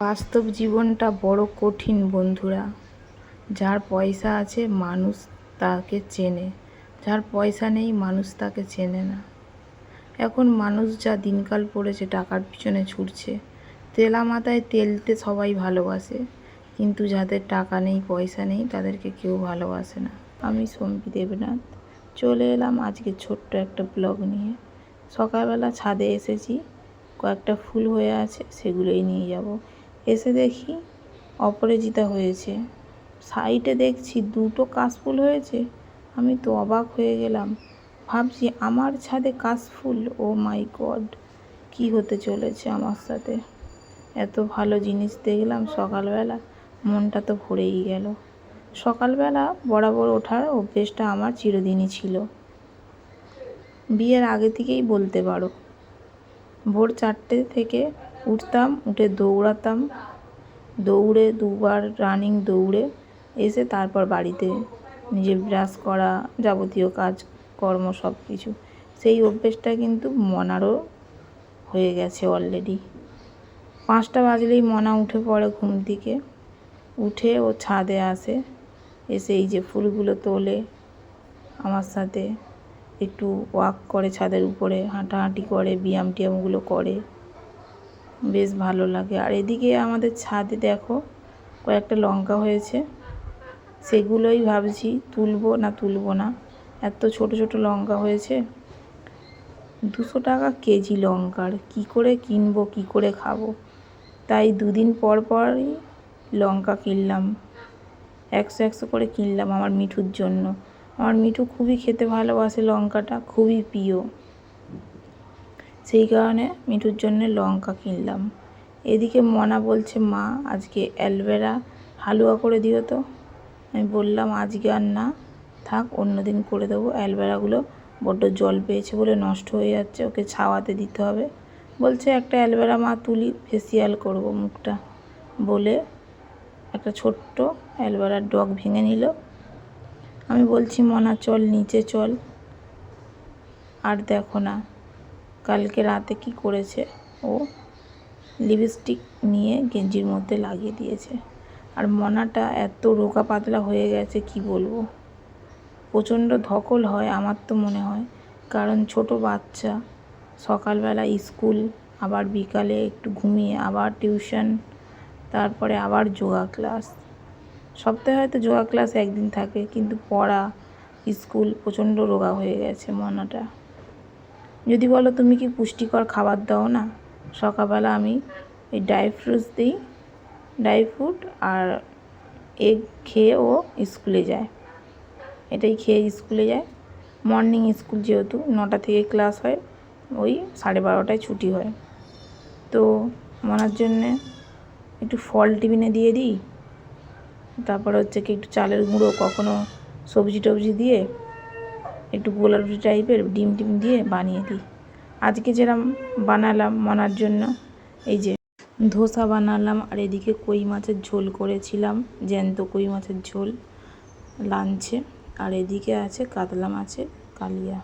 বাস্তব জীবনটা বড় কঠিন, বন্ধুরা। যার পয়সা আছে, মানুষ তাকে চেনে। যার পয়সা নেই, মানুষ তাকে চেনে না। এখন মানুষ যা দিনকাল পড়েছে, টাকার পিছনে ছুটছে, তেলা মাথায় তেলতে সবাই ভালোবাসে। কিন্তু যাদের টাকা নেই, পয়সা নেই, তাদেরকে কেউ ভালোবাসে না। আমি সম্পি দেবনাথ, চলে এলাম আজকে ছোট্ট একটা ব্লগ নিয়ে। সকালবেলা ছাদে এসেছি, কয়েকটা ফুল হয়ে আছে, সেগুলোই নিয়ে যাব। এসে দেখি অপরাজিতা হয়েছে। সাইডে দেখছি দুটো কাশফুল হয়েছে। আমি তো অবাক হয়ে গেলাম। ভাবছি আমার ছাদে কাশফুল, ও মাই গড, কী হতে চলেছে আমার সাথে? এত ভালো জিনিস দেখলাম সকালবেলা, মনটা তো ভরেই গেল। সকালবেলা বরাবর ওঠার অভ্যেসটা আমার চিরদিনই ছিল। বিয়ের আগে থেকেই বলতে পারো। ভোর চারটে থেকে উঠতাম, উঠে দৌড়াতাম। দৌড়ে দুবার রানিং দৌড়ে এসে তারপর বাড়িতে নিজে ব্রাশ করা, যাবতীয় কাজ, কর্ম সব কিছু সেই অভ্যেসটা কিন্তু মনারও হয়ে গেছে অলরেডি পাঁচটা বাজলেই মনা উঠে পড়ে ঘুম থেকে। উঠে ও ছাদে আসে, এসে এই যে ফুলগুলো তোলে আমার সাথে। একটু ওয়াক করে ছাদের উপরে, হাঁটাহাঁটি করে ব্যায়াম টিয়ামগুলো করে। বেশ ভালো লাগে। আর এদিকে আমাদের ছাদে দেখো, কয়েকটা লঙ্কা হয়েছে। সেগুলোই ভাবছি তুলবো না তুলবো না। এত ছোট ছোট লঙ্কা হয়েছে। দুশো টাকা কেজি লঙ্কার। কি করে কিনবো, কি করে খাব? তাই দুদিন পর পরই লঙ্কা কিনলাম। একশো একশো করে কিনলাম আমার মিঠুর জন্য। আমার মিঠু খুবই খেতে ভালোবাসে লঙ্কাটা, খুবই প্রিয়। সেই কারণে মিঠুর জন্য লঙ্কা কিনলাম। এদিকে মনা বলছে, মা, আজকে অ্যালভেরা হালুয়া করে দিও তো। আমি বললাম, আজকে আর না। থাক অন্য দিন করে দেবো। অ্যালভেরাগুলো বড্ড জল পেয়েছে বলে নষ্ট হয়ে যাচ্ছে, ওকে ছাওয়াতে দিতে হবে। বলছে, একটা অ্যালভেরা মা তুলি, ফেসিয়াল করব মুখটা। বলে একটা ছোট্ট অ্যালভেরার ডগ ভেঙে নিল। আমি বলছি, মনা, চল, নিচে চল। আর দেখো না। কালকে রাতে কি করেছে? ও লিপস্টিক নিয়ে গেঞ্জির মধ্যে লাগিয়ে দিয়েছে। আর মনাটা এত রোগা পাতলা হয়ে গেছে, কি বলব? প্রচণ্ড ধকল হয় আমার তো মনে হয়। কারণ ছোট বাচ্চা, সকালবেলা স্কুল, আবার বিকালে একটু ঘুমিয়ে, আবার টিউশন, তারপরে আবার যোগা ক্লাস। সপ্তাহে হয়তো যোগা ক্লাস একদিন থাকে, কিন্তু পড়া, স্কুল প্রচণ্ড রোগা হয়ে গেছে মনাটা। যদি বলো তুমি কি পুষ্টিকর খাবার দাও না? সকালবেলা আমি এই ড্রাই ফ্রুটস দিই ড্রাই ফ্রুট আর এগ খেয়ে ও স্কুলে যায়। এটাই খেয়ে স্কুলে যায়। মর্নিং স্কুল যেহেতু, নটা থেকে ক্লাস হয়, ওই সাড়ে বারোটায় ছুটি হয়। তো মনার জন্যে একটু ফল টিফিনে দিয়ে দিই। তারপর হচ্ছে কি একটু চালের গুঁড়ো, কখনো সবজি টবজি দিয়ে একটু গোলা টাইপের, ডিম টিম দিয়ে বানিয়ে দিই। আজকে যেরম বানালাম মনার জন্য, এই যে ধোসা বানালাম আর এদিকে কই মাছের ঝোল করেছিলাম, জ্যান্ত কই মাছের ঝোল, লাঞ্চে। আর এদিকে আছে কাতলা মাছের কালিয়া।